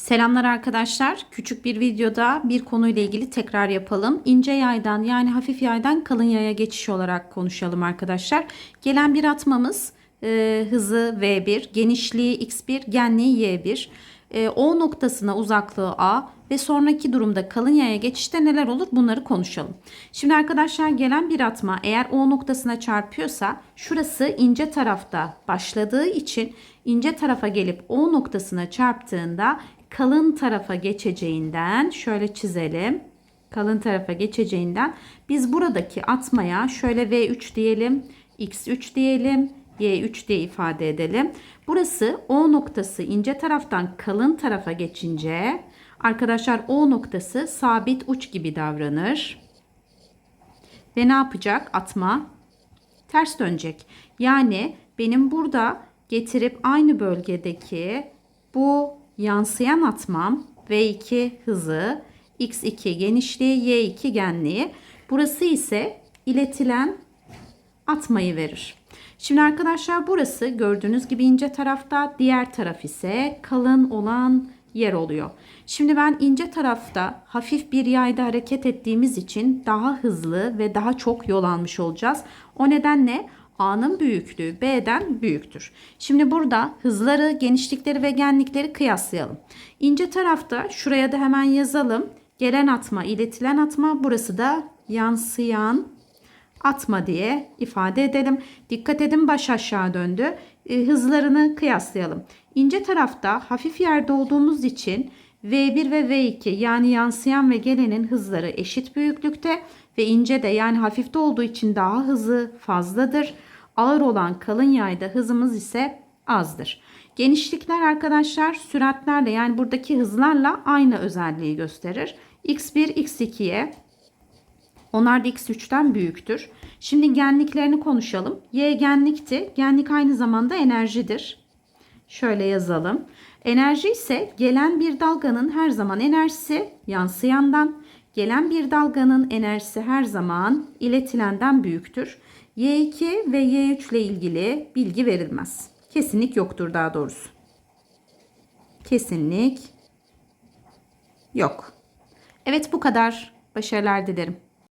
Selamlar arkadaşlar. Küçük bir videoda bir konuyla ilgili tekrar yapalım. İnce yaydan yani hafif yaydan kalın yaya geçiş olarak konuşalım arkadaşlar. Gelen bir atmamız e, hızı V1, genişliği X1, genliği Y1. E, o noktasına uzaklığı A ve sonraki durumda kalın yaya geçişte neler olur bunları konuşalım. Şimdi arkadaşlar gelen bir atma eğer O noktasına çarpıyorsa şurası ince tarafta başladığı için ince tarafa gelip O noktasına çarptığında kalın tarafa geçeceğinden şöyle çizelim. Kalın tarafa geçeceğinden biz buradaki atmaya şöyle V3 diyelim, X3 diyelim, Y3 diye ifade edelim. Burası O noktası ince taraftan kalın tarafa geçince arkadaşlar O noktası sabit uç gibi davranır. Ve ne yapacak? Atma ters dönecek. Yani benim burada getirip aynı bölgedeki bu yansıyan atmam V2 hızı, X2 genişliği, Y2 genliği. Burası ise iletilen atmayı verir. Şimdi arkadaşlar burası gördüğünüz gibi ince tarafta, diğer taraf ise kalın olan yer oluyor. Şimdi ben ince tarafta hafif bir yayda hareket ettiğimiz için daha hızlı ve daha çok yol almış olacağız. O nedenle A'nın büyüklüğü B'den büyüktür. Şimdi burada hızları, genişlikleri ve genlikleri kıyaslayalım. İnce tarafta şuraya da hemen yazalım. Gelen atma, iletilen atma, burası da yansıyan atma diye ifade edelim. Dikkat edin baş aşağı döndü. E, hızlarını kıyaslayalım. İnce tarafta hafif yerde olduğumuz için V1 ve V2 yani yansıyan ve gelenin hızları eşit büyüklükte ve ince de yani hafifte olduğu için daha hızı fazladır. Ağır olan kalın yayda hızımız ise azdır. Genişlikler arkadaşlar süratlerle yani buradaki hızlarla aynı özelliği gösterir. X1 X2'ye onlar da x3'ten büyüktür. Şimdi genliklerini konuşalım. Y genlikti. Genlik aynı zamanda enerjidir. Şöyle yazalım. Enerji ise gelen bir dalganın her zaman enerjisi yansıyandan, gelen bir dalganın enerjisi her zaman iletilenden büyüktür. Y2 ve Y3 ile ilgili bilgi verilmez. Kesinlik yoktur daha doğrusu. Kesinlik yok. Evet bu kadar. Başarılar dilerim.